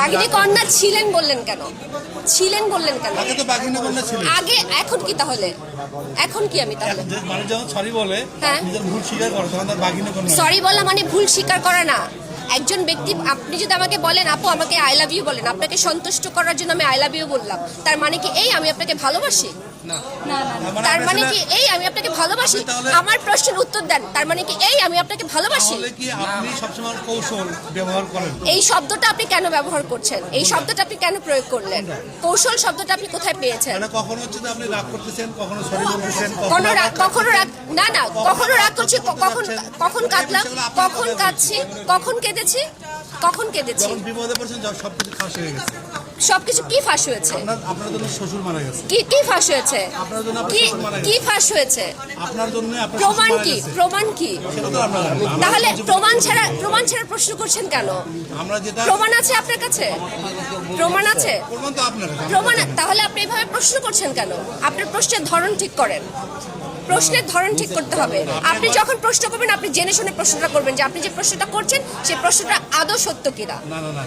বাঘিনী কন্যা ছিলেন বললেন কেন? ছিলেন বললেন কেন? আগে তো বাঘিনী কন্যা আগে এখন কি তাহলে? এখন কি আমি তাহলে? মানুষ যখন সরি বলে হ্যাঁ। নিজের ভুল স্বীকার করে তখন তার বাঘিনী কন্যা সরি বলা মানে ভুল স্বীকার করা না। একজন ব্যক্তি আপনি যদি আমাকে বলেন আপু আমাকে আই লাভ ইউ বলেন আপনাকে সন্তুষ্ট করার জন্য আমি আই লাভ ইউ বললাম তার মানে কি এই আমি আপনাকে ভালোবাসি? না। তার মানে মানে কি এই আমি আপনাকে ভালোবাসি। আমার প্রশ্নের উত্তর দেন। তার মানে কি এই আমি আপনাকে ভালোবাসি। কি আপনি সবসময় কৌশল ব্যবহার করেন? এই শব্দটা আপনি কেন ব্যবহার করছেন? এই শব্দটা আপনি কেন প্রয়োগ করলেন? কৌশল শব্দটা আপনি কোথায় পেয়েছেন? মানে কখনো হচ্ছে যে আপনি রাগ করতেছেন কখনো সরি বলতেছেন কখনো রাগ কখনো রাগ না না কখনো রাগ করছি কখন কখন কাঁদলাম কখন কাঁদছি কখন কেঁদেছি কখন কেঁদেছি। বিপদে পড়ছেন যখন সবকিছু ফাঁস হয়ে গেছে। সবকিছু কি ফাঁস হয়েছে? আপনার জন্য শ্বশুর মারা গেছে। কি কি ফাঁস হয়েছে? আপনার জন্য কি কি ফাঁস হয়েছে? আপনার জন্য প্রমাণ কি? প্রমাণ কি? তাহলে প্রমাণ ছাড়া প্রমাণ ছাড়া প্রশ্ন করছেন কেন? আমরা যেটা প্রমাণ আছে আপনার কাছে? প্রমাণ আছে? প্রমাণ তো আপনার কাছে। প্রমাণ তাহলে আপনি এভাবে প্রশ্ন করছেন কেন? আপনার প্রশ্নের ধরন ঠিক করেন। প্রশ্নের ধরন ঠিক করতে হবে। আপনি যখন প্রশ্ন করবেন আপনি জেনে শুনে প্রশ্নটা করবেন যে আপনি যে প্রশ্নটা করছেন সেই প্রশ্নটা আদৌ সত্য কিনা? না না না